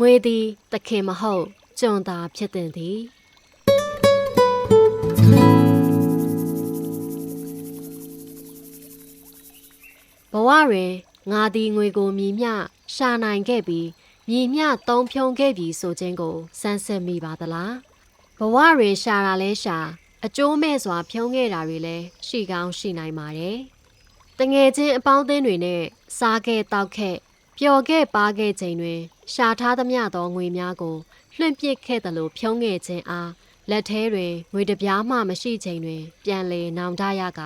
ငွေသည်သခင်မဟုတ်ကျွန်သာဖြစ်တဲ့သည်ဘဝတွင်ငါသည်ငွေကိုမြည်မျှရှာနိုင်ခဲ့ပြီးမြည်မျှသုံးဖြုံခဲ့ပြီးဆိုခြင်းကိုစမ်းစစ်မိပါသလားဘဝတွင်ရှာတာလဲရှာအကျိုးမဲ့စွာဖြုံးခဲ့တာတွေလည်းရှိကောင်းရှိနိုင်ပါတယ်တငယ်ချင်းအပေါင်းအသင်းတွေနဲ့စားခဲ့တောက်ခဲ့ပျော် ခဲ့ပါခဲ့ချိန်တွင် ရှာထားသမျှသောငွေများကိုလွှင့်ပစ်ခဲ့သလိုဖြုံးခဲ့ခြင်းအားလက်ထဲတွင်ငွေတစ်ပြားမှမရှိချိန်တွင် ပြန်လေနောင်တရက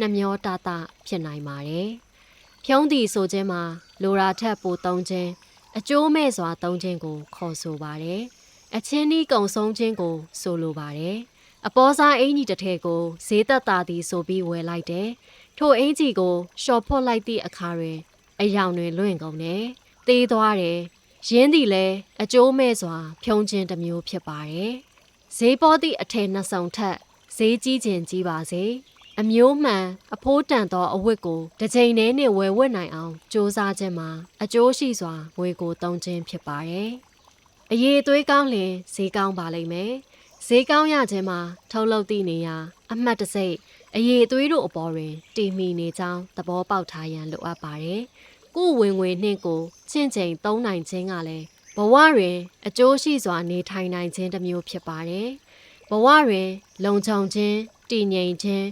နှမျောတတဖြစ်နိုင်ပါတယ်။ဖြုံးသည်ဆိုခြင်းမှာလိုရာထက်ပိုသုံးခြင်းအကျိုးမဲ့စွာသုံးခြင်းကို ခေါ်ဆိုပါတယ်။အချင်းဤကုံဆုံးခြင်းကို ဆိုလိုပါတယ်။အပေါ်စားအင်ကြီးတစ်ထည်ကိုဈေးသက်သာသည်ဆိုပြီးဝယ်လိုက်တယ်။ထိုအင်ကြီးကိုရှော့ဖွတ်လိုက်သည့်အခါတွင် အယောင်တွင်လွင့်ကုန်တယ်။သေးသွားတယ်။ရင်းသည်လည်းအကျိုးမဲ့စွာ ဖြုံးခြင်းတစ်မျိုးဖြစ်ပါတယ်။ဈေးပေါ်သည့်အထည်နှစ်ဆောင်ထက်ဈေးကြီးခြင်းကြီးပါစေ။အမျိုးမှန်အဖိုးတန်သောအဝတ်ကိုတစ်ချိန်တည်းနဲ့ဝယ်ဝတ်နိုင်အောင်စ조사ခြင်းမှာအကျိုးရှိစွာငွေကိုသုံးခြင်းဖြစ်ပါတယ်။အရေးအသွေးကောင်းလင်ဈေးကောင်းပါလိမ့်မယ်။ဈေးကောင်းရခြင်းမှာထုတ်လုပ်သည့်နေရာအမှတ်တစိတ် အရေးအသွေးတို့အပေါ်တွင်တည်မီနေကြောင်းသဘောပေါက်ထားရန်လိုအပ်ပါတယ်။ကိုယ်ဝင်ငွေနှင့်ကိုချင့်ချိန်သုံးနိုင်ခြင်းကလည်းဘဝတွင်အကျိုးရှိစွာနေထိုင်နိုင်ခြင်းတစ်မျိုးဖြစ်ပါတယ်။ဘဝတွင်လုံခြုံခြင်းတည်ငြိမ်ခြင်း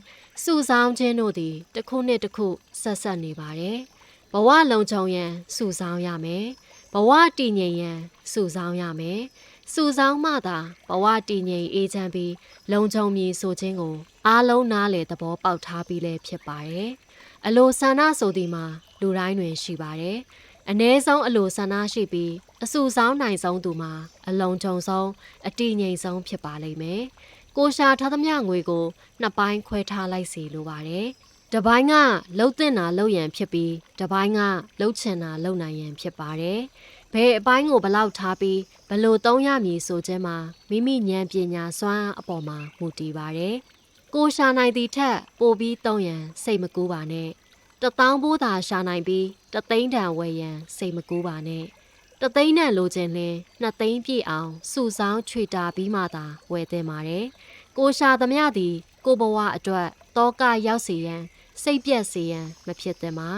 စုဆောင်းခြင်းတို့သည်တစ်ခုနှင့်တစ်ခုဆက်ဆက်နေပါတယ်။ဘဝလုံခြုံရန်စုဆောင်းရမယ်။ဘဝတည်ငြိမ်ရန်စုဆောင်းရမယ်။ စုဆောင်းမှသာဘဝတည်ငြိမ်အေးချမ်းပြီးလုံခြုံမည်ဆိုခြင်းကိုအားလုံးနားလည်သဘောပေါက်ထားပြီးလည်းဖြစ်ပါတယ်။အလိုဆန္ဒဆိုသည်မှာလူတိုင်းတွင်ရှိပါတယ်။အ ਨੇ ဆုံးအလိုဆန္ဒရှိပြီးအစုဆောင်းနိုင်ဆုံးသူမှာအလုံးကြုံဆုံးအတည်ငြိမ်ဆုံးဖြစ်ပါလိမ့်မယ်။ကိုရှာထားသမျှငွေကိုနှစ်ပိုင်းခွဲထားလိုက်စီလိုပါတယ်။တစ်ပိုင်းကလှုပ်တင်တာလှုပ်ရန်ဖြစ်ပြီးတစ်ပိုင်းကလှုပ်ချင်တာလှုပ်နိုင်ရန်ဖြစ်ပါတယ်။ ဘယ်အပိုင်းကိုဘလောက်ထားပြီးဘလို့သုံးရမည်ဆိုခြင်းမှာမိမိဉာဏ်ပညာစွမ်းအပေါ်မှာမူတည်ပါတယ်။ကိုရှာနိုင်သည့်ထက်ပိုပြီးသုံးရန်စိတ်မကူးပါနဲ့။တထောင်ဘိုးသာရှာနိုင်ပြီးတသိန်းတန်ဝယ်ရန်စိတ်မကူးပါနဲ့။တသိန်းနဲ့လိုချင်လင်းနှစ်သိန်းပြည့်အောင်စုဆောင်းချွေတာပြီးမှသာဝယ်သင့်ပါတယ်။ကိုရှာသမျှသည် ကိုဘဝအတွက်တောကရောက်စေရန်စိတ်ပြက်စေရန်မဖြစ်သင့်ပါ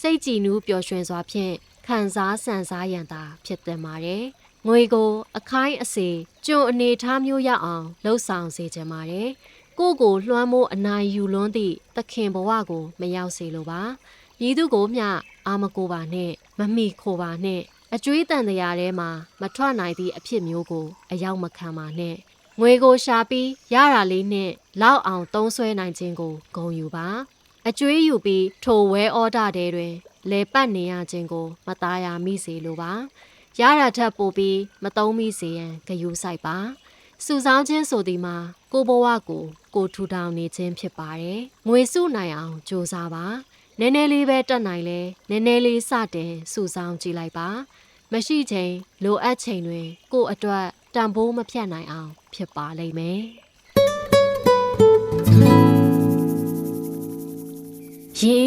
စိတ်ကြည်နူးပျော်ရွှင်စွာဖြင့် ခံစားဆန်စားရန်သာဖြစ်သင့်ပါတယ်ငွေကို အခိုင်းအစေကြုံအနေထားမျိုးရအောင်လှုပ်ဆောင်စေချင်ပါတယ်ကိုကိုလွှမ်းမိုးအနိုင်ယူလွန်းသည့်သခင်ဘဝကို မရောက်စေလိုပါဤသူကိုမျှအာမကိုပါနဲ့မမိခိုပါနဲ့အကျွေးတန်တရားထဲမှာမထွက်နိုင်သည့်အဖြစ်မျိုးကို အရောက်မခံပါနဲ့ငွေကိုရှာပြီးရတာလေးနဲ့လောက်အောင်သုံးဆွဲနိုင်ခြင်းကိုဂုဏ်ယူပါအကျွေးယူပြီးထိုဝဲအော်ဒါတဲတွင် လဲပတ်နေရခြင်းကို မသားရမိစေလိုပါရတာထက်ပိုပြီးမသုံးမိစေရန်ဂယုစိုက်ပါစုဆောင်းခြင်းဆိုသည်မှာကိုဘဝကို ကိုထူထောင်နေခြင်းဖြစ်ပါတယ်ငွေစုနိုင်အောင်ကြိုးစားပါနည်းနည်းလေးပဲတက်နိုင်လဲနည်းနည်းလေးစတင်စုဆောင်းကြည့်လိုက်ပါမရှိချိန်လိုအပ်ချိန်တွင် ကို့အတွက်တန်ဖိုးမဖြတ်နိုင်အောင်ဖြစ်ပါလိမ့်မယ်